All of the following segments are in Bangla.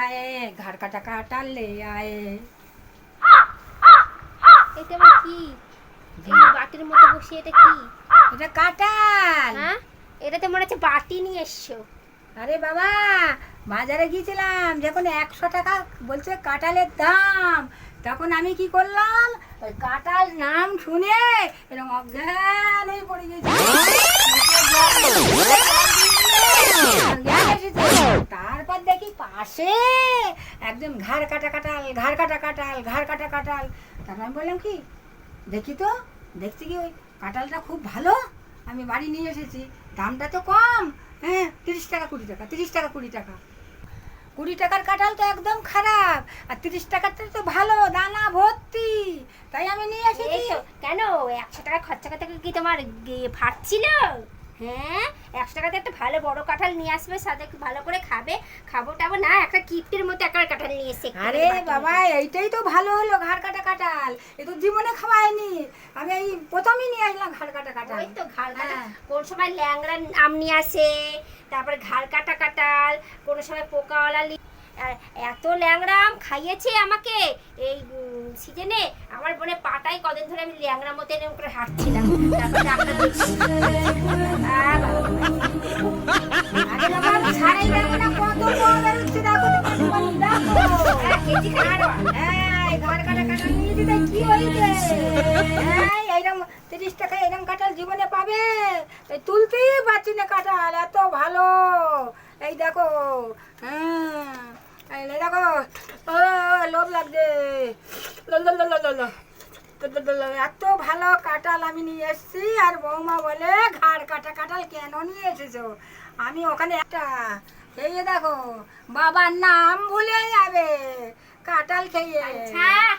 আয়ে ঘর কাটা কাটাল আয়ে। এটা আবার কি? বাটির মতো বসে এটা কি? এটা কাটাল হ্যাঁ? এটাতে মনে হচ্ছে বাটি নিয়ে এসছো। আরে বাবা বাজারে গিয়েছিলাম যখন একশো টাকা বলছে কাঁঠালের দাম তখন আমি কি করলাম? ওই কাঁঠাল নাম শুনে এরকম অজ্ঞান হয়ে পড়ে গেছি। পাশে একদম ঘাড় কাটা কাটাল ঘাড় কাটা কাটাল ঘাড় কাটা কাটাল। তারপর আমি বললাম কি দেখি তো দেখছি কি ওই কাঁঠালটা খুব ভালো আমি বাড়ি নিয়ে এসেছি। দামটা তো কম হ্যাঁ তিরিশ টাকা কুড়ি টাকা তিরিশ টাকা কুড়ি টাকা। কুড়ি টাকার কাঁঠাল তো একদম খারাপ আর তিরিশ টাকারটা তো ভালো দানা ভর্তি। তাই আমি নিয়ে তো, কেন? একশো টাকা খরচা করতে কি তোমার গে- ফাটছিল? হ্যাঁ একশো টাকাতে একটা ভালো বড় কাঁঠাল নিয়ে আসবে সাথে ভালো করে খাবে। খাব টাবো না একটা কিপ্টের মতো একটা কাঁঠাল নিয়ে এসে আরে বাবা এইটাই তো ভালো হলো ঘাড় কাটা কাঁঠাল। এ তো জীবনে খাওয়ায়নি আমি এই প্রথমই নিয়ে আসলাম ঘাড় কাটা কাঁঠাল। ওই তো ঘাড় কাটা হ্যাঁ। কোন সময় ল্যাংড়া আম নিয়ে আসে তারপরে ঘাড় কাটা কাটাল কোন সময় পোকাওয়ালা এত ল্যাংড়া আম খাইয়েছে আমাকে। এই সিজনে আমার বোনে পাটাই কদিন ধরে আমি ল্যাংড়া মতো এরকম করে হাঁটছিলাম। তারপরে ডাক্তার তিরিশ টাকা কাঁঠাল জীবনে পাবে তুলতেই পারছি না কাঁঠাল এত ভালো এই দেখো হ্যাঁ দেখো ও লোভ। এত ভালো কাঁঠাল আমি নিয়ে এসেছি আর বৌমা বলে ঘাড় কাটা কাঁঠাল কেন নিয়ে এসেছ আমি ওখানে একটা এই দেখো বাবার নাম ভুলে যাবে কাঁঠাল খেয়ে আচ্ছা হ্যাঁ।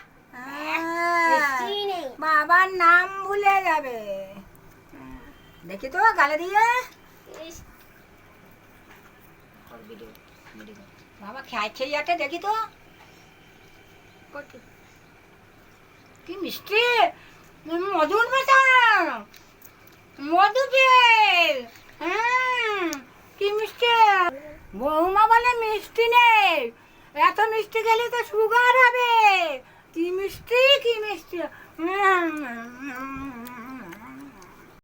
বাবার নাম ভুলে যাবে। দেখি তো গালে দিয়ে। বাবা খেয়ে খেয়ে একটা দেখি তো। কি মিষ্টি। মধুর মধু বেল কি মিষ্টি। বৌমা বলে মিষ্টি নেই। এত মিষ্টি খেলে তো সুগার হবে। কি মিষ্টি কি মিষ্টি উম, উম, উম,